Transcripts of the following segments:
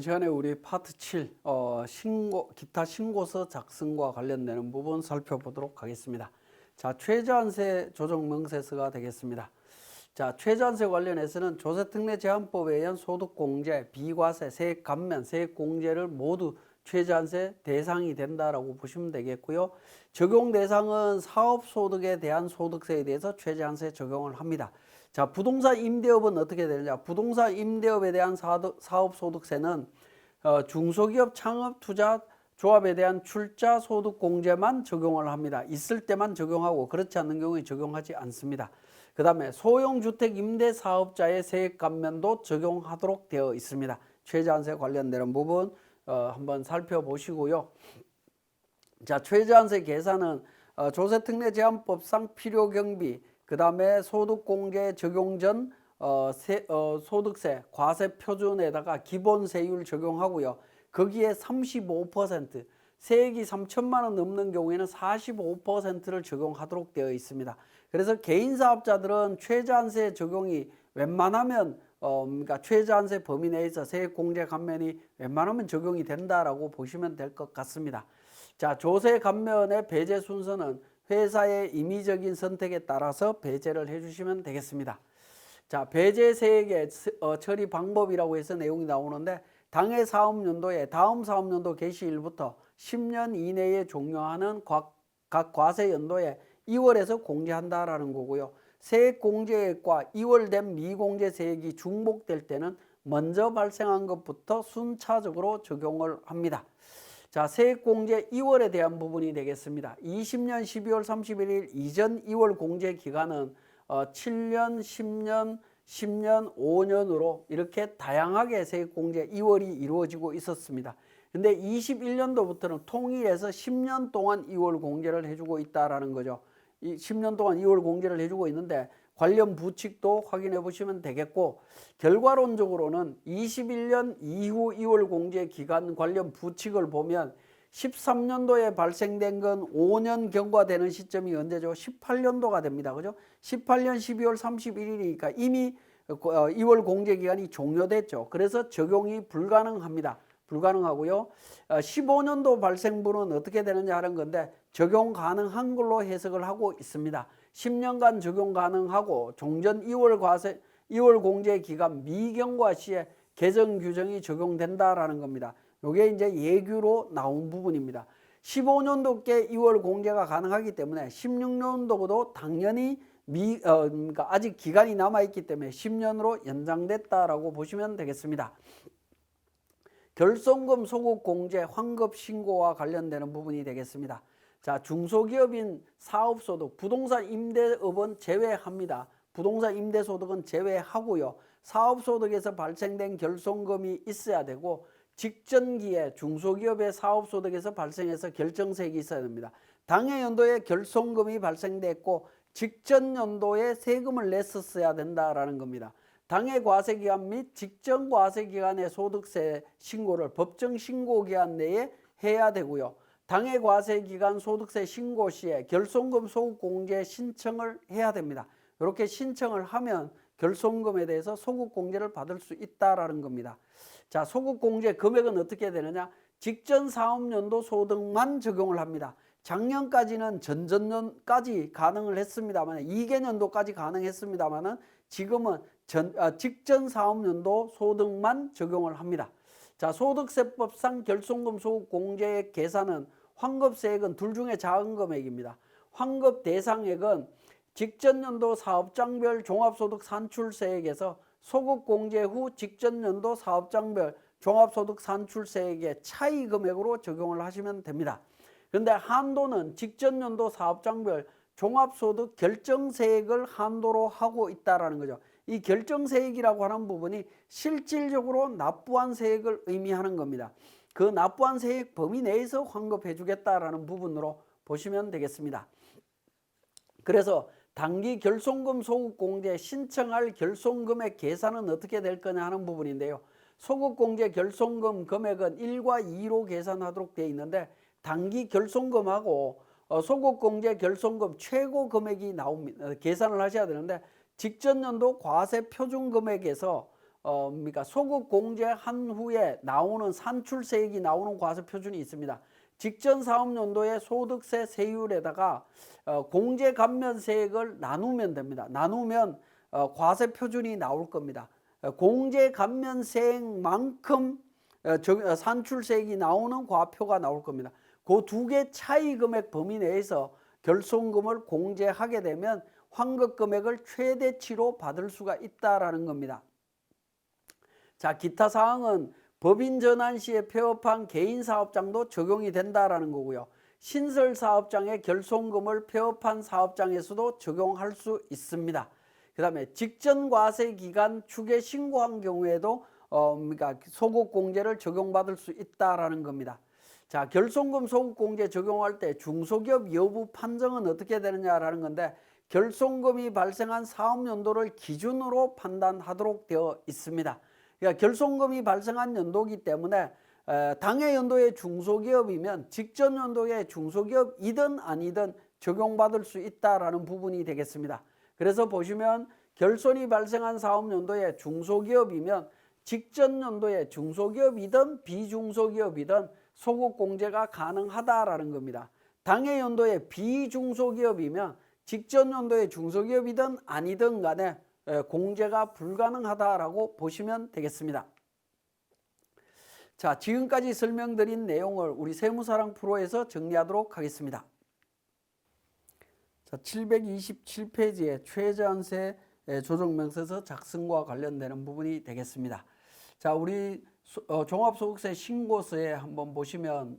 이번 시간에 우리 파트 7 어, 신고 기타 신고서 작성과 관련되는 부분 살펴보도록 하겠습니다. 자, 최저한세 조정 명세서가 되겠습니다. 자, 최저한세 관련해서는 조세특례 제한법에 의한 소득공제, 비과세, 세액 감면, 세액 공제를 모두 최저한세 대상이 된다라고 보시면 되겠고요. 적용 대상은 사업 소득에 대한 소득세에 대해서 최저한세 적용을 합니다. 자, 부동산 임대업은 어떻게 되느냐? 부동산 임대업에 대한 사업 소득세는 어, 중소기업 창업 투자 조합에 대한 출자 소득 공제만 적용을 합니다. 있을 때만 적용하고 그렇지 않는 경우에 적용하지 않습니다. 그 다음에 소형주택 임대 사업자의 세액 감면도 적용하도록 되어 있습니다. 최저한세 관련되는 부분 어, 한번 살펴보시고요. 자, 최저한세 계산은 어, 조세특례 제한법상 필요 경비, 그 다음에 소득공제 적용 전 어, 세, 어, 소득세 과세 표준에다가 기본 세율 적용하고요. 거기에 35% 세액이 3천만 원 넘는 경우에는 45%를 적용하도록 되어 있습니다. 그래서 개인 사업자들은 최저한세 적용이 웬만하면 어, 그러니까 최저한세 범위 내에서 세액 공제 감면이 웬만하면 적용이 된다라고 보시면 될 것 같습니다. 자, 조세 감면의 배제 순서는 회사의 임의적인 선택에 따라서 배제를 해주시면 되겠습니다. 자, 배제 세액의 어, 처리 방법이라고 해서 내용이 나오는데 당해 사업연도에 다음 사업연도 개시일부터 10년 이내에 종료하는 각, 각 과세 연도에 2월에서 공제한다라는 거고요. 세액 공제액과 2월 된 미공제 세액이 중복될 때는 먼저 발생한 것부터 순차적으로 적용을 합니다. 자, 세액 공제 2월에 대한 부분이 되겠습니다. 20년 12월 31일 이전 2월 공제 기간은 어, 7년, 10년, 10년, 5년으로 이렇게 다양하게 세액 공제 2월이 이루어지고 있었습니다. 근데 21년도부터는 통일해서 10년 동안 2월 공제를 해주고 있다라는 거죠. 이 10년 동안 2월 공제를 해주고 있는데 관련 부칙도 확인해 보시면 되겠고 결과론적으로는 21년 이후 2월 공제 기간 관련 부칙을 보면 13년도에 발생된 건 5년 경과되는 시점이 언제죠? 18년도가 됩니다. 그죠? 18년 12월 31일이니까 이미 2월 공제 기간이 종료됐죠. 그래서 적용이 불가능합니다. 불가능하고요. 15년도 발생분은 어떻게 되느냐 하는 건데 적용 가능한 걸로 해석을 하고 있습니다. 10년간 적용 가능하고 종전 2월 과세 2월 공제 기간 미경과 시에 개정 규정이 적용된다라는 겁니다. 이게 이제 예규로 나온 부분입니다. 15년도께 2월 공제가 가능하기 때문에 16년도도 당연히 미, 어, 그러니까 아직 기간이 남아있기 때문에 10년으로 연장됐다라고 보시면 되겠습니다. 결손금 소급 공제 환급 신고와 관련되는 부분이 되겠습니다. 자, 중소기업인 사업소득, 부동산 임대업은 제외합니다. 부동산 임대소득은 제외하고요. 사업소득에서 발생된 결손금이 있어야 되고 직전기에 중소기업의 사업소득에서 발생해서 결정세액이 있어야 됩니다. 당해 연도에 결손금이 발생됐고 직전 연도에 세금을 냈었어야 된다라는 겁니다. 당해 과세 기간 및 직전 과세 기간의 소득세 신고를 법정 신고기간 내에 해야 되고요. 당해 과세 기간 소득세 신고 시에 결손금 소급 공제 신청을 해야 됩니다. 이렇게 신청을 하면 결손금에 대해서 소급 공제를 받을 수 있다라는 겁니다. 자, 소급 공제 금액은 어떻게 되느냐? 직전 사업연도 소득만 적용을 합니다. 작년까지는 전전년까지 가능을 했습니다만 2개년도까지 가능했습니다만은 지금은 전, 아, 직전 사업연도 소득만 적용을 합니다. 자, 소득세법상 결손금 소급 공제의 계산은 환급세액은 둘 중에 작은 금액입니다. 환급 대상액은 직전연도 사업장별 종합소득 산출세액에서 소급 공제 후 직전 연도 사업장별 종합소득 산출세액의 차이 금액으로 적용을 하시면 됩니다. 그런데 한도는 직전 연도 사업장별 종합소득 결정세액을 한도로 하고 있다는 거죠. 이 결정세액이라고 하는 부분이 실질적으로 납부한 세액을 의미하는 겁니다. 그 납부한 세액 범위 내에서 환급해 주겠다라는 부분으로 보시면 되겠습니다. 그래서 단기 결손금 소급 공제 신청할 결손금의 계산은 어떻게 될 거냐 하는 부분인데요. 소급 공제 결손금 금액은 1과 2로 계산하도록 되어 있는데 단기 결손금하고 어, 소급 공제 결손금 최고 금액이 나옵니다. 어, 계산을 하셔야 되는데 직전 연도 과세 표준 금액에서 어, 그러니까 소급 공제한 후에 나오는 산출세액이 나오는 과세 표준이 있습니다. 직전 사업연도의 소득세 세율에다가 어, 공제 감면세액을 나누면 됩니다. 나누면 어, 과세 표준이 나올 겁니다. 어, 공제 감면세액만큼 어, 저- 어, 산출세액이 나오는 과표가 나올 겁니다. 그 두 개 차이 금액 범위 내에서 결손금을 공제하게 되면 환급 금액을 최대치로 받을 수가 있다라는 겁니다. 자, 기타 사항은 법인 전환 시에 폐업한 개인 사업장도 적용이 된다라는 거고요. 신설 사업장의 결손금을 폐업한 사업장에서도 적용할 수 있습니다. 그 다음에 직전 과세 기간 추계 신고한 경우에도 어, 그러니까 소급 공제를 적용받을 수 있다라는 겁니다. 자, 결손금 소급 공제 적용할 때 중소기업 여부 판정은 어떻게 되느냐라는 건데 결손금이 발생한 사업 연도를 기준으로 판단하도록 되어 있습니다. 그러니까 결손금이 발생한 연도기 때문에 에, 당해 연도의 중소기업이면 직전 연도의 중소기업이든 아니든 적용받을 수 있다라는 부분이 되겠습니다. 그래서 보시면 결손이 발생한 사업 연도의 중소기업이면 직전 연도의 중소기업이든 비중소기업이든 소급 공제가 가능하다라는 겁니다. 당해 연도의 비중소기업이면 직전 연도의 중소기업이든 아니든 간에 에, 공제가 불가능하다라고 보시면 되겠습니다. 자, 지금까지 설명드린 내용을 우리 세무사랑 프로에서 정리하도록 하겠습니다. 자, 727페이지에 최저한세 조정명세서 작성과 관련되는 부분이 되겠습니다. 자, 우리 소- 어, 종합소득세 신고서에 한번 보시면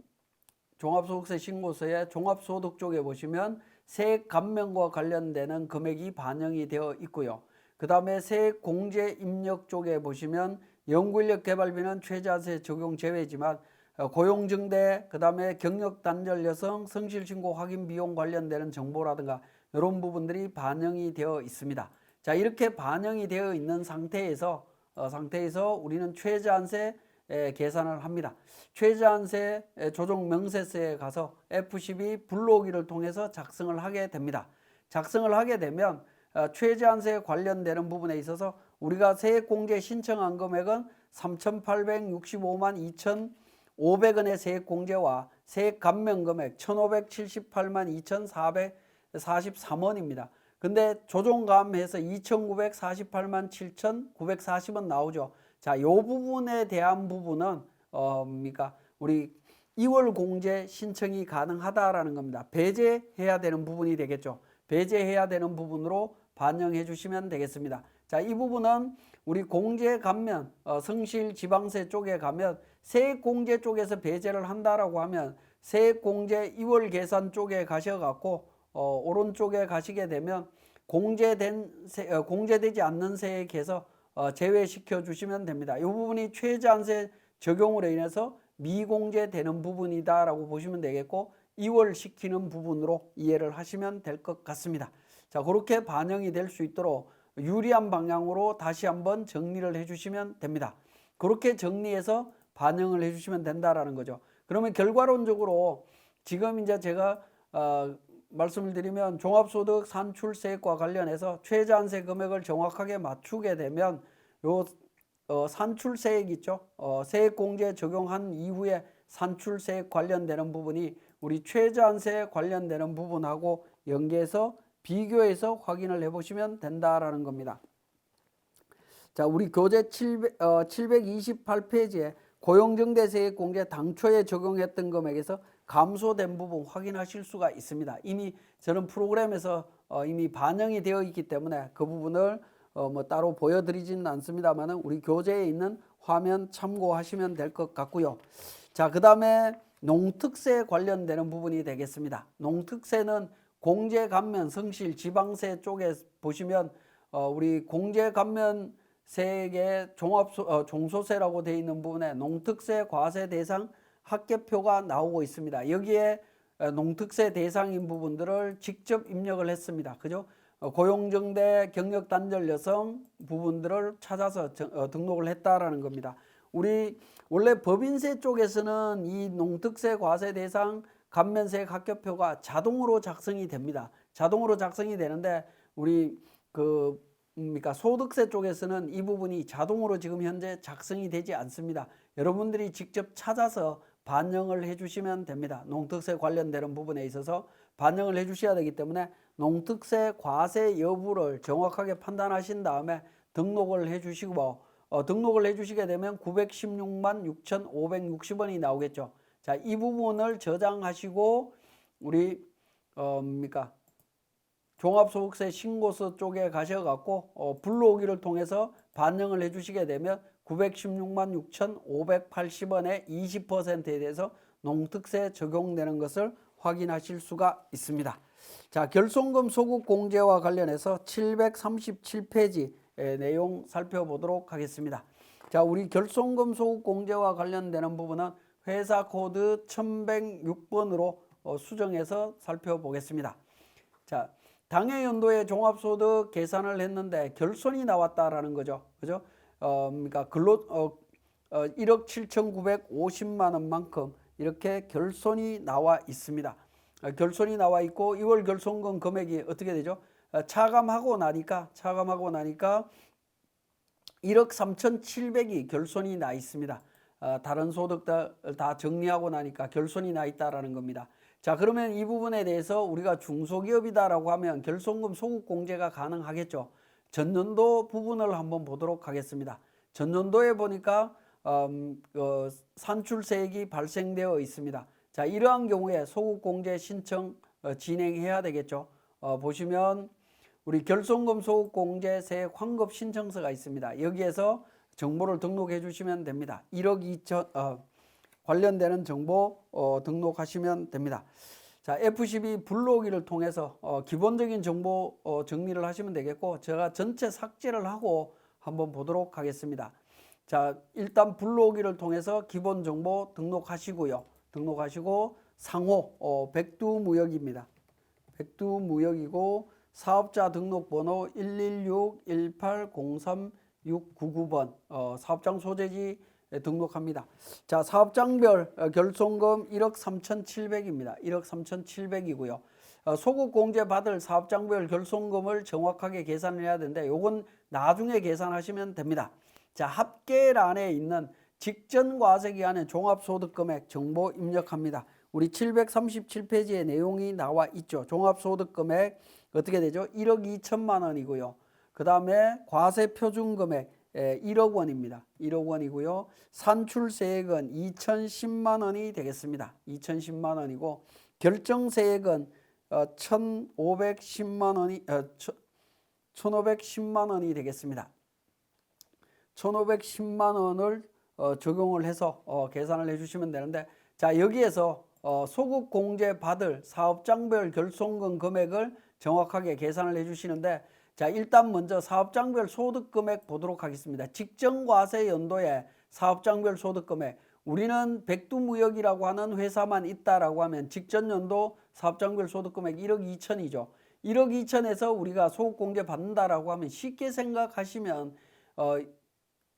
종합소득세 신고서에 종합소득 쪽에 보시면 세액 감면과 관련되는 금액이 반영이 되어 있고요. 그 다음에 세액 공제 입력 쪽에 보시면 연구인력 개발비는 최저세 적용 제외지만 어, 고용증대, 그 다음에 경력 단절 여성 성실신고 확인 비용 관련되는 정보라든가 이런 부분들이 반영이 되어 있습니다. 자 이렇게 반영이 되어 있는 상태에서 어, 상태에서 우리는 최저한세 에, 계산을 합니다. 최저한세 에, 조정 명세서에 가서 F12 불러오기를 통해서 작성을 하게 됩니다. 작성을 하게 되면 어, 최저한세 관련되는 부분에 있어서 우리가 세액공제 신청한 금액은 3,865만 2,500원의 세액공제와 세액 감면 금액 1,578만 2,443원입니다. 근데 조정 감해서 2,948만 7,940원 나오죠. 자, 요 부분에 대한 부분은 어, 뭡니까? 우리 2월 공제 신청이 가능하다라는 겁니다. 배제해야 되는 부분이 되겠죠. 배제해야 되는 부분으로 반영해 주시면 되겠습니다. 자, 이 부분은 우리 공제 감면 어, 성실 지방세 쪽에 가면 세액 공제 쪽에서 배제를 한다라고 하면 세액 공제 2월 계산 쪽에 가셔 갖고 어, 오른쪽에 가시게 되면 공제된 세, 어, 공제되지 않는 세액에서 어, 제외시켜 주시면 됩니다. 이 부분이 최저한세 적용으로 인해서 미공제되는 부분이다라고 보시면 되겠고 2월 시키는 부분으로 이해를 하시면 될 것 같습니다. 자, 그렇게 반영이 될 수 있도록 유리한 방향으로 다시 한번 정리를 해 주시면 됩니다. 그렇게 정리해서 반영을 해 주시면 된다라는 거죠. 그러면 결과론적으로 지금 이제 제가 어, 말씀을 드리면 종합소득 산출세액과 관련해서 최저한세 금액을 정확하게 맞추게 되면 요 어, 산출세액 있죠. 어, 세액공제 적용한 이후에 산출세액 관련되는 부분이 우리 최저한세 관련되는 부분하고 연계해서 비교해서 확인을 해보시면 된다라는 겁니다. 자, 우리 교재 700, 어, 728페이지에 고용정대세액 공제 당초에 적용했던 금액에서 감소된 부분 확인하실 수가 있습니다. 이미 저는 프로그램에서 어, 이미 반영이 되어 있기 때문에 그 부분을 어, 뭐 따로 보여드리지는 않습니다만은 우리 교재에 있는 화면 참고하시면 될 것 같고요. 자, 그 다음에 농특세 관련되는 부분이 되겠습니다. 농특세는 공제 감면 성실 지방세 쪽에 보시면 어, 우리 공제 감면 세액의 종합 어, 종소세라고 되어 있는 부분에 농특세 과세 대상 합계표가 나오고 있습니다. 여기에 어, 농특세 대상인 부분들을 직접 입력을 했습니다. 그죠? 어, 고용정대 경력 단절 여성 부분들을 찾아서 정- 어, 등록을 했다라는 겁니다. 우리 원래 법인세 쪽에서는 이 농특세 과세 대상 감면세 합격표가 자동으로 작성이 됩니다. 자동으로 작성이 되는데 우리 그 뭡니까 소득세 쪽에서는 이 부분이 자동으로 지금 현재 작성이 되지 않습니다. 여러분들이 직접 찾아서 반영을 해주시면 됩니다. 농특세 관련되는 부분에 있어서 반영을 해주셔야 되기 때문에 농특세 과세 여부를 정확하게 판단하신 다음에 등록을 해주시고 어, 등록을 해주시게 되면 916만 6,560원이 나오겠죠. 자, 이 부분을 저장하시고 우리 어, 뭡니까 종합소득세 신고서 쪽에 가셔갖고 어, 불러오기를 통해서 반영을 해주시게 되면 916만 6,580원의 20%에 대해서 농특세 적용되는 것을 확인하실 수가 있습니다. 자, 결손금 소급 공제와 관련해서 737페이지 내용 살펴보도록 하겠습니다. 자, 우리 결손금 소급 공제와 관련되는 부분은 회사 코드 1106번으로 어, 수정해서 살펴보겠습니다. 자, 당해 연도에 종합소득 계산을 했는데 결손이 나왔다라는 거죠. 그죠? 어, 그러니까 근로 어, 어 1억 7,950만 원만큼 이렇게 결손이 나와 있습니다. 어, 결손이 나와 있고 2월 결손금 금액이 어떻게 되죠? 어, 차감하고 나니까 차감하고 나니까 1억 3,700이 결손이 나 있습니다. 어, 다른 소득들 다 정리하고 나니까 결손이 나 있다라는 겁니다. 자, 그러면 이 부분에 대해서 우리가 중소기업이다라고 하면 결손금 소급 공제가 가능하겠죠. 전년도 부분을 한번 보도록 하겠습니다. 전년도에 보니까 음, 어, 산출세액이 발생되어 있습니다. 자, 이러한 경우에 소급 공제 신청 어, 진행해야 되겠죠. 어, 보시면 우리 결손금 소급 공제세 환급 신청서가 있습니다. 여기에서 정보를 등록해 주시면 됩니다. 1억 2천 어, 관련되는 정보 어, 등록하시면 됩니다. 자, F12 불러오기를 통해서 어, 기본적인 정보 어, 정리를 하시면 되겠고 제가 전체 삭제를 하고 한번 보도록 하겠습니다. 자, 일단 불러오기를 통해서 기본 정보 등록하시고요. 등록하시고 상호 어, 백두무역입니다. 백두무역이고 사업자 등록번호 116-1803-699번 어, 사업장 소재지 등록합니다. 자, 사업장별 어, 결손금 1억 3,700입니다. 1억 3,700이고요. 어, 소급 공제 받을 사업장별 결손금을 정확하게 계산을 해야 되는데 요건 나중에 계산하시면 됩니다. 자, 합계란에 있는 직전 과세 기간의 종합소득금액 정보 입력합니다. 우리 737페이지에 내용이 나와 있죠. 종합소득금액 어떻게 되죠? 1억 2천만 원이고요. 그 다음에 과세 표준 금액 1억 원입니다. 1억 원이고요. 산출세액은 2,010만 원이 되겠습니다. 2,010만 원이고 결정세액은 1,510만 원이 1,510만 원이 되겠습니다. 1,510만 원을 어, 적용을 해서 어, 계산을 해주시면 되는데 자 여기에서 어, 소급 공제 받을 사업장별 결손금 금액을 정확하게 계산을 해주시는데 자 일단 먼저 사업장별 소득 금액 보도록 하겠습니다. 직전과세 연도에 사업장별 소득 금액 우리는 백두무역이라고 하는 회사만 있다라고 하면 직전 연도 사업장별 소득 금액 1억 2천이죠. 1억 2천에서 우리가 소득 공제 받는다라고 하면 쉽게 생각하시면 어,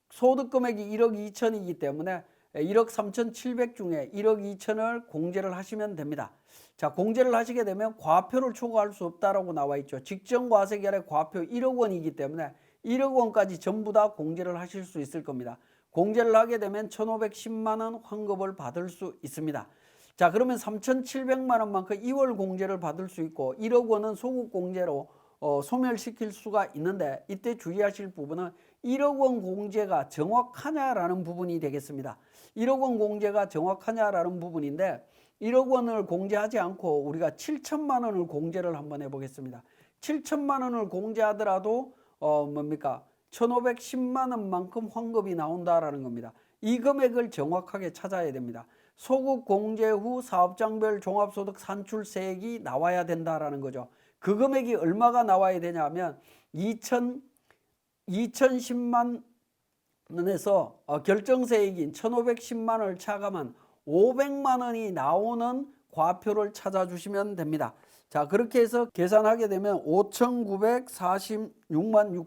소득 금액이 1억 2천이기 때문에 1억 3천7백 중에 1억 2천을 공제를 하시면 됩니다. 자, 공제를 하시게 되면 과표를 초과할 수 없다라고 나와 있죠. 직전 과세 기간의 과표 1억 원이기 때문에 1억 원까지 전부 다 공제를 하실 수 있을 겁니다. 공제를 하게 되면 1,510만 원 환급을 받을 수 있습니다. 자, 그러면 3,700만 원만큼 2월 공제를 받을 수 있고 1억 원은 소급 공제로 어, 소멸시킬 수가 있는데 이때 주의하실 부분은 1억 원 공제가 정확하냐라는 부분이 되겠습니다. 1억 원 공제가 정확하냐라는 부분인데 1억 원을 공제하지 않고 우리가 7천만 원을 공제를 한번 해보겠습니다. 7천만 원을 공제하더라도 어 뭡니까 1,510만 원만큼 환급이 나온다라는 겁니다. 이 금액을 정확하게 찾아야 됩니다. 소급 공제 후 사업장별 종합소득 산출세액이 나와야 된다라는 거죠. 그 금액이 얼마가 나와야 되냐면 2천 2,010만 원에서 어, 결정세액인 1,510만 원을 차감한 500만 원이 나오는 과표를 찾아주시면 됩니다. 자 그렇게 해서 계산하게 되면 5,946만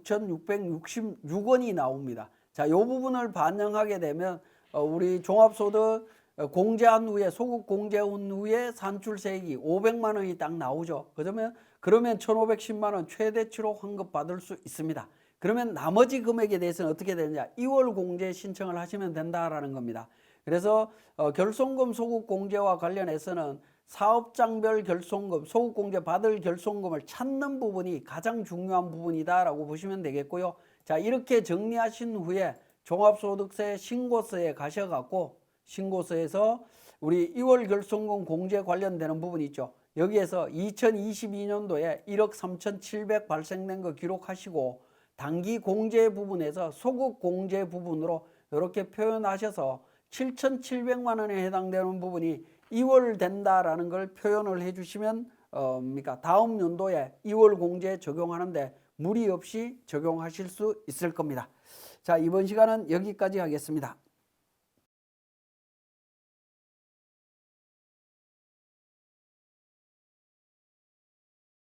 6,666원이 나옵니다. 자, 이 부분을 반영하게 되면 어, 우리 종합소득 어, 공제한 후에 소급 공제한 후에 산출세액이 500만 원이 딱 나오죠. 그러면 그러면 1,510만 원 최대치로 환급 받을 수 있습니다. 그러면 나머지 금액에 대해서는 어떻게 되느냐? 2월 공제 신청을 하시면 된다라는 겁니다. 그래서 어, 결손금 소급 공제와 관련해서는 사업장별 결손금, 소급 공제 받을 결손금을 찾는 부분이 가장 중요한 부분이다라고 보시면 되겠고요. 자, 이렇게 정리하신 후에 종합소득세 신고서에 가셔 갖고 신고서에서 우리 2월 결손금 공제 관련되는 부분 있죠. 여기에서 2022년도에 1억 3,700 발생된 거 기록하시고 단기 공제 부분에서 소급 공제 부분으로 이렇게 표현하셔서 7,700만 원에 해당되는 부분이 2월 된다라는 걸 표현을 해 주시면 어, 뭡니까 다음 연도에 2월 공제 적용하는데 무리 없이 적용하실 수 있을 겁니다. 자 이번 시간은 여기까지 하겠습니다.